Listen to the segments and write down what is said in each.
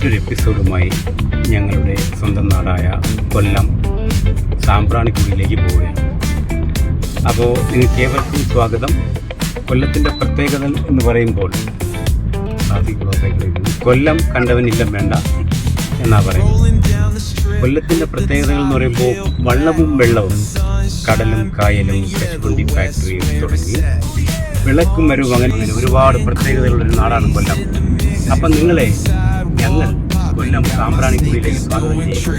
മറ്റൊരു എപ്പിസോഡുമായി ഞങ്ങളുടെ സ്വന്തം നാടായ കൊല്ലം സാമ്പ്രാണിക്കുടിയിലേക്ക് പോവുകയാണ്. അപ്പോൾ നിങ്ങൾക്ക് ഏവർക്കും സ്വാഗതം. കൊല്ലത്തിന്റെ പ്രത്യേകത എന്ന് പറയുമ്പോൾ കൊല്ലം കണ്ടവനില്ല വേണ്ട എന്നാ പറയുന്നത്. കൊല്ലത്തിന്റെ പ്രത്യേകതകൾ എന്ന് പറയുമ്പോൾ വള്ളവും വെള്ളവും കടലും കായലും കശുവണ്ടി ഫാക്ടറിയും തുടങ്ങി വിളക്കും വരവും അങ്ങനെ ഒരുപാട് പ്രത്യേകതകളുള്ളൊരു നാടാണ് കൊല്ലം. അപ്പം നിങ്ങളെ ഞങ്ങൾ കൊല്ലം സാമ്പ്രാണിക്കുടിയിലേക്ക് സ്വാഗതം ചെയ്യും.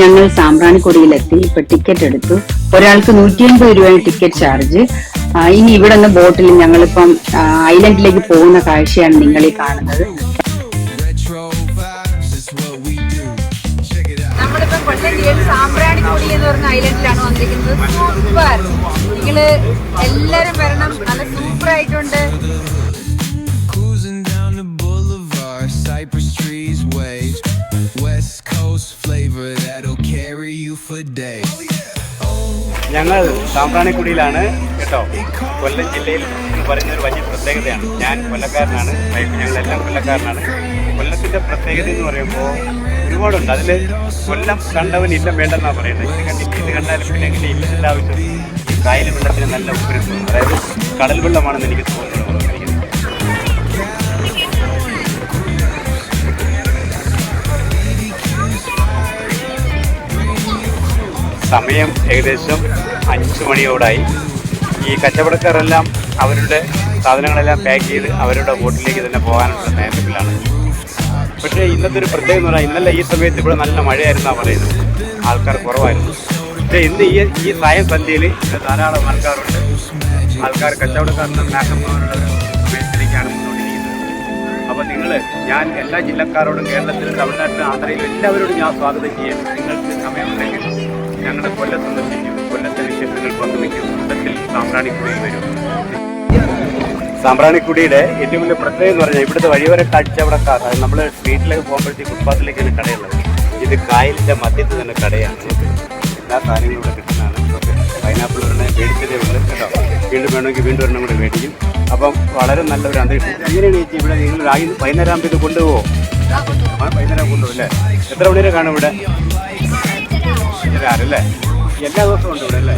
ഞങ്ങൾ സാമ്പ്രാണിക്കുടിയിലെത്തി. ഇപ്പൊ ടിക്കറ്റ് എടുത്തു. ഒരാൾക്ക് നൂറ്റി അൻപത് രൂപയാണ് ടിക്കറ്റ് ചാർജ് ഇനി ഇവിടെ നിന്ന് ബോട്ടിൽ ഞങ്ങളിപ്പം ഐലൻഡിലേക്ക് പോകുന്ന കാഴ്ചയാണ് നിങ്ങൾ ഈ കാണുന്നത്. നമ്മളിപ്പോ കൊല്ലം ജില്ലയിൽ സാമ്പ്രാണിക്കുടി എന്ന് പറഞ്ഞ ഐലൻഡിലാണ് വന്നിരിക്കുന്നത്. സൂപ്പർ നിങ്ങൾ എല്ലാരും വരണം. നല്ല സൂപ്പർ ആയിട്ടുണ്ട്. ഞങ്ങൾ സാമ്പ്രാണിക്കുടിയിലാണ് കേട്ടോ. കൊല്ലം ജില്ലയിൽ എന്ന് പറയുന്ന ഒരു വലിയ പ്രത്യേകതയാണ്. ഞാൻ കൊല്ലക്കാരനാണ്. ഞങ്ങളെല്ലാം കൊല്ലക്കാരനാണ്. കൊല്ലത്തിന്റെ പ്രത്യേകത എന്ന് പറയുമ്പോൾ ഒരുപാടുണ്ട്. അതിൽ കൊല്ലം കണ്ടവൻ ഇല്ല വേണ്ടെന്നാണ് പറയുന്നത്. ഇത് കണ്ടിട്ട് ഇത് കണ്ടാലും പിന്നെ എങ്ങനെ ഇല്ലത്തിന്റെ ആവശ്യം കായൽ വെള്ളത്തിന് നല്ല ഉപരിപ്പ് അതായത് കടൽ വെള്ളമാണെന്ന് എനിക്ക് തോന്നുന്നത്. സമയം ഏകദേശം അഞ്ച് മണിയോടായി. ഈ കച്ചവടക്കാരെല്ലാം അവരുടെ സാധനങ്ങളെല്ലാം പാക്ക് ചെയ്ത് അവരുടെ ബോട്ടിലേക്ക് തന്നെ പോകാനുള്ള നേരത്തിലാണ് പക്ഷേ ഇന്നത്തെ ഒരു പ്രത്യേകത എന്ന് പറഞ്ഞാൽ ഇന്നലെ ഈ സമയത്ത് ഇവിടെ നല്ല മഴയായിരുന്നാണ് പറയുന്നത്. ആൾക്കാർ കുറവായിരുന്നു. പക്ഷേ ഇന്ന് ഈ ഈ സായം സന്ധ്യയിൽ ധാരാളം ആൾക്കാരുണ്ട്. ആൾക്കാർ കച്ചവടക്കാരനെ സമയത്തിലേക്കാണ് മുന്നോട്ടിരിക്കുന്നത്. അപ്പോൾ നിങ്ങൾ ഞാൻ എല്ലാ ജില്ലക്കാരോടും കേരളത്തിലും തമിഴ്നാട്ടിലും ആന്ധ്രയിലും എല്ലാവരോടും ഞാൻ സ്വാഗതം ചെയ്യാം നിങ്ങൾക്ക് സമയമുണ്ടെങ്കിൽ. ഞങ്ങളുടെ കൊല്ലത്ത് സന്ദർശിക്കും കൊല്ലത്തെ വിശേഷങ്ങൾ പങ്കുവയ്ക്കും. കൂട്ടത്തിൽ സാമ്പ്രാണിക്കുടിയിൽ വരും. സാമ്പ്രാണിക്കുടിയുടെ ഏറ്റവും വലിയ പ്രത്യേകത എന്ന് പറഞ്ഞാൽ ഇവിടുത്തെ വഴിവര കച്ചവടക്കാർ അത് നമ്മൾ സ്ട്രീറ്റിലേക്ക് പോകുമ്പോഴത്തേക്ക് ഫുട്പാത്തിലേക്കാണ് കടയുള്ളത്. ഇത് കായലിന്റെ മധ്യത്ത് തന്നെ കടയാണ്. എല്ലാ സാധനങ്ങളും ഇവിടെ കിട്ടുന്നതാണ്. പൈനാപ്പിൾ ഒരെണ്ണം മേടിച്ചതേ ഉള്ളൂ കേട്ടോ. വീണ്ടും വേണമെങ്കിൽ വീണ്ടും ഒരെണ്ണം കൂടെ മേടിക്കും. അപ്പം വളരെ നല്ലൊരു അന്തരീക്ഷം. എങ്ങനെയാണ് ചേച്ചി ഇവിടെ നിങ്ങൾ വൈകുന്നേരം ആകുമ്പോൾ ഇത് കൊണ്ടുപോകുമോ വൈകുന്നേരം കൊണ്ടുപോകും അല്ലേ? എത്ര മണിവരെ കാണും ഇവിടെ? അഞ്ചരല്ലേ എല്ലാ ദിവസവും ഉണ്ട് ഇവിടെ അല്ലേ?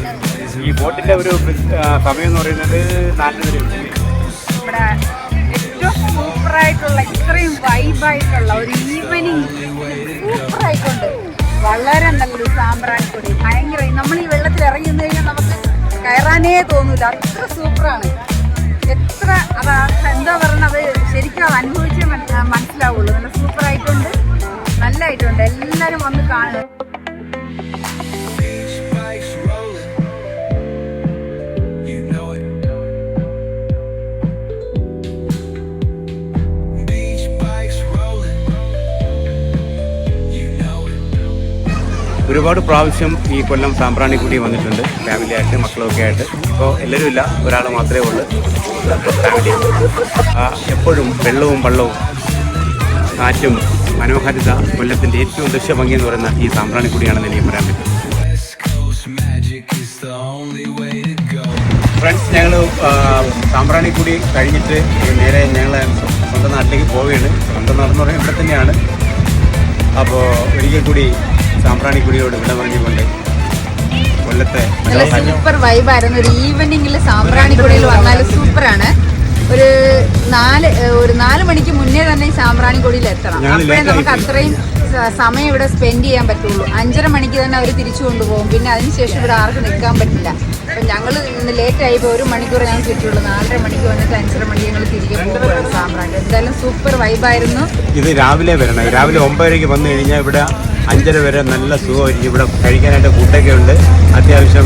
ഈ ബോട്ടിന്റെ ഒരു സമയം എന്ന് പറയുന്നത് നാലര വരെ ഇവിടെ ഏറ്റവും സൂപ്പർ ആയിട്ടുള്ള ഇത്രയും വൈബായിട്ടുള്ള ഒരു ഈവനിങ് സൂപ്പർ ആയിട്ടുണ്ട് വളരെ നല്ലൊരു സാമ്പ്രാണിക്കുടി ഭയങ്കര നമ്മൾ ഈ വെള്ളത്തിൽ ഇറങ്ങി നിന്ന് കഴിഞ്ഞാൽ നമുക്ക് കയറാനേ തോന്നില്ല അത്ര സൂപ്പറാണ്. എത്ര അതാ എന്താ പറയണത് ശരിക്കും അത് അനുഭവിച്ചേ മനസ്സിലാവുള്ളൂ. നല്ല സൂപ്പർ ആയിട്ടുണ്ട് നല്ലതായിട്ടുണ്ട് എല്ലാവരും വന്ന് കാണുക ഒരുപാട് പ്രാവശ്യം ഈ കൊല്ലം സാമ്പ്രാണിക്കുടി വന്നിട്ടുണ്ട്. ഫാമിലി ആയിട്ട് മക്കളൊക്കെ ആയിട്ട്. ഇപ്പോൾ എല്ലാവരും ഇല്ല. ഒരാൾ മാത്രമേ ഉള്ളൂ. ഫാമിലി എപ്പോഴും വെള്ളവും വള്ളവും കാറ്റും മനോഹാരിത കൊല്ലത്തിന്റെ ഏറ്റവും ദൃശ്യഭംഗി എന്ന് പറയുന്ന ഈ സാമ്പ്രാണിക്കുടിയാണെന്ന് എനിക്ക് പറയാൻ പറ്റും. ഫ്രണ്ട്സ് ഞങ്ങൾ സാമ്പ്രാണിക്കുടി കഴിഞ്ഞിട്ട് നേരെ ഞങ്ങൾ സ്വന്തം നാട്ടിലേക്ക് പോവുകയാണ്. സ്വന്തം നാടെന്ന് പറഞ്ഞാൽ ഇവിടെ തന്നെയാണ്. അപ്പോൾ ഒരിക്കൽ കൂടി സാമ്പ്രാണിക്കുടിയോട് വിട പറഞ്ഞുകൊണ്ട് കൊല്ലത്തെ നല്ല സൂപ്പർ വൈബായിരുന്നു ഒരു ഈവനിങ്ങിൽ സാമ്പ്രാണിക്കുടിയിൽ വന്നാൽ സൂപ്പറാണ്. ഒരു നാല് ഒരു നാല് മണിക്ക് മുന്നേ തന്നെ സാമ്പ്രാണിക്കുടിയിൽ എത്തണം. അപ്പോഴേ നമുക്ക്. അത്രയും സമയം ഇവിടെ സ്പെൻഡ് ചെയ്യാൻ പറ്റുള്ളൂ. അഞ്ചര മണിക്ക് തന്നെ അവർ തിരിച്ചു കൊണ്ടുപോകും. പിന്നെ അതിനുശേഷം ഇവിടെ ആർക്കും നിൽക്കാൻ പറ്റില്ല. അപ്പം ഞങ്ങൾ ഇന്ന് ലേറ്റ് ആയിപ്പോൾ ഒരു മണിക്കൂർ ഞങ്ങൾ കിട്ടുള്ളൂ നാലര മണിക്ക് വന്നിട്ട് അഞ്ചര മണിക്ക് ഞങ്ങൾ തിരികെ സാമ്പ്രാണി. എന്തായാലും സൂപ്പർ വൈബായിരുന്നു ഇത് ഇത് രാവിലെ വരണം. രാവിലെ ഒമ്പതരയ്ക്ക് വന്നു കഴിഞ്ഞാൽ ഇവിടെ അഞ്ചര വരെ നല്ല സുഖമായിരിക്കും. ഇവിടെ കഴിക്കാനായിട്ട് ഫുഡൊക്കെ ഉണ്ട്. അത്യാവശ്യം